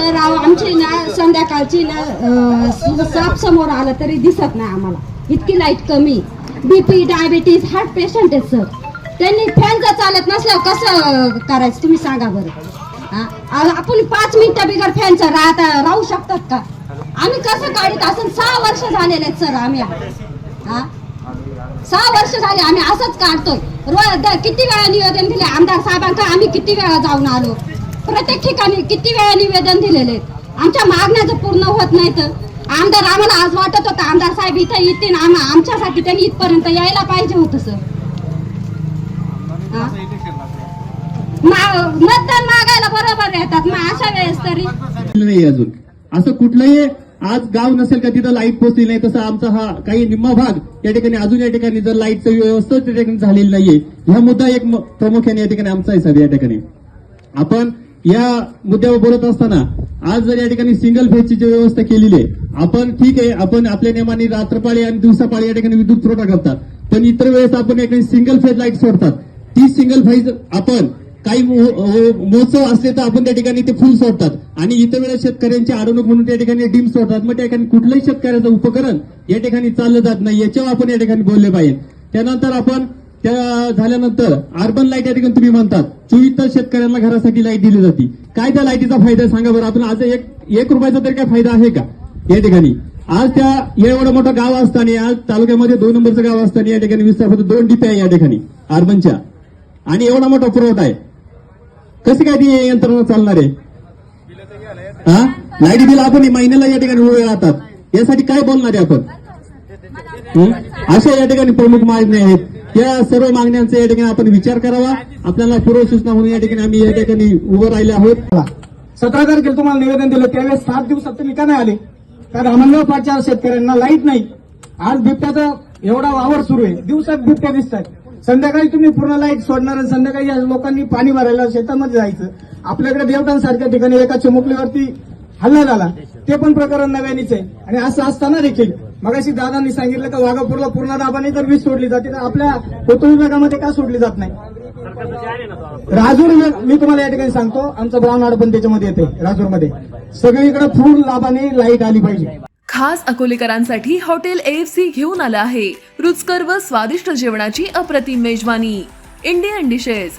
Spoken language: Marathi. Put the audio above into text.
तर आमची ना संध्याकाळची ना साप समोर आलं तरी दिसत नाही आम्हाला. इतकी लाइट कमी. बीपी डायबिटीज हार्ट पेशंट आहेत सर त्यांनी फॅन जर चालत नसल्यावर कसं करायचं? तुम्ही सांगा बरं. आपण पाच मिनिटं बिगर फॅनचा राहता राहू शकतात का? आम्ही कसं काढीत असं सहा वर्ष झालेले आहेत सर आम्ही हा? सहा वर्ष झाले आम्ही असंच काढतोय. रोज किती वेळा नियोजन दिले? आमदार साहेबांकडे आम्ही किती वेळा जाऊन आलो? प्रत्येक ठिकाणी किती वेळा निवेदन दिलेले आमच्या मागण्या जर पूर्ण होत नाही तर आमदार आम्हाला आज वाटत होतं आमदार साहेब इथं येतील आम आमच्यासाठी त्यांनी इथपर्यंत यायला पाहिजे होत सर. मतदान मागायला बरोबर येतात मग अशा वेळेस तरी. नाही अजून. असं कुठलंही आज गाव नसेल का तिथं लाइट पोहोचली नाही तसं आमचा हा काही निम्मा भाग या ठिकाणी अजून या ठिकाणी जर लाईटचं व्यवस्था त्या ठिकाणी झालेली नाहीये. हा मुद्दा एक प्रमुख्याने प्रामुख्याने या ठिकाणी आमचा आहे सर या ठिकाणी. आपण या मुद्द्यावर बोलत असताना आज जर या ठिकाणी सिंगल फेजची जी व्यवस्था केलेली आहे आपण ठीक आहे आपण आपल्या नियमाने रात्रपाळी आणि दिवसापाळी या ठिकाणी विद्युत पुरवठा करतात पण इतर वेळेस आपण या ठिकाणी सिंगल फेज लाइट सोडतात. ती सिंगल फेज आपण काही महोत्सव असले तर आपण त्या ठिकाणी ते फुल सोडतात. आणि इतर वेळेस शेतकऱ्यांची अडवणूक म्हणून त्या ठिकाणी डिम सोडतात. मग त्या ठिकाणी कुठलंही शेतकऱ्याचं उपकरण या ठिकाणी चाललं जात नाही याच्यावर आपण या ठिकाणी बोलले पाहिजे. त्यानंतर आपण त्या झाल्यानंतर अर्बन लाइट या ठिकाणी तुम्ही म्हणतात. चोवीस तास शेतकऱ्यांना घरासाठी लाइट दिली जाते. काय त्या लाईटीचा फायदा आहे सांगा बरं. आपण आज एक एक रुपयाचा तरी काय फायदा आहे का? या ठिकाणी. आज त्या एवढं मोठं गाव असताना आज तालुक्यामध्ये दोन नंबरचं गाव असताना या ठिकाणी विस्तार दोन डिपे आहे या ठिकाणी अर्बनच्या आणि एवढा मोठा पुरवठा आहे. कशी काय ती यंत्रणा चालणार आहे? हा? लाइट बिल आपण महिन्याला या ठिकाणी उभे राहतात. यासाठी काय बोलणार आहे आपण? अशा या ठिकाणी प्रमुख मागण्या आहेत. या सर्व मागण्यांचा या ठिकाणी आपण विचार करावा. आपल्याला पूर्वसूचना म्हणून या ठिकाणी आम्ही या ठिकाणी उभं राहिले आहोत. सतरा तारखेला तुम्हाला निवेदन दिलं त्यावेळेस सात दिवसात तुम्ही का नाही आले? कारण अमनगाव पाठच्या शेतकऱ्यांना लाइट नाही. आज बिबट्याचा एवढा वावर सुरू आहे. दिवसात बिबट्या दिसतात. संध्याकाळी तुम्ही पूर्ण लाइट सोडणार आणि संध्याकाळी या लोकांनी पाणी भरायला शेतामध्ये जायचं. आपल्याकडे देवटांसारख्या ठिकाणी एका चिमुकलीवरती हल्ला झाला. ते पण प्रकरण नव्यानीच आहे. आणि असं असताना देखील मगाशी दादांनी सांगितलं का वाघापूरला पूर्ण दाबाने तर वीज सोडली जाते तर आपल्या कोथरूड विभागामध्ये का सोडली जात नाही? राजूर मी तुम्हाला या ठिकाणी सांगतो आमचं ब्राह्मण पण त्याच्यामध्ये येते राजूरमध्ये. सगळीकडे फुल लाभाने लाइट आली पाहिजे. खास अकोलेकरांसाठी हॉटेल एएफसी घेऊन आलं आहे. रुचकर व स्वादिष्ट जेवणाची अप्रतिम मेजवानी. Indian dishes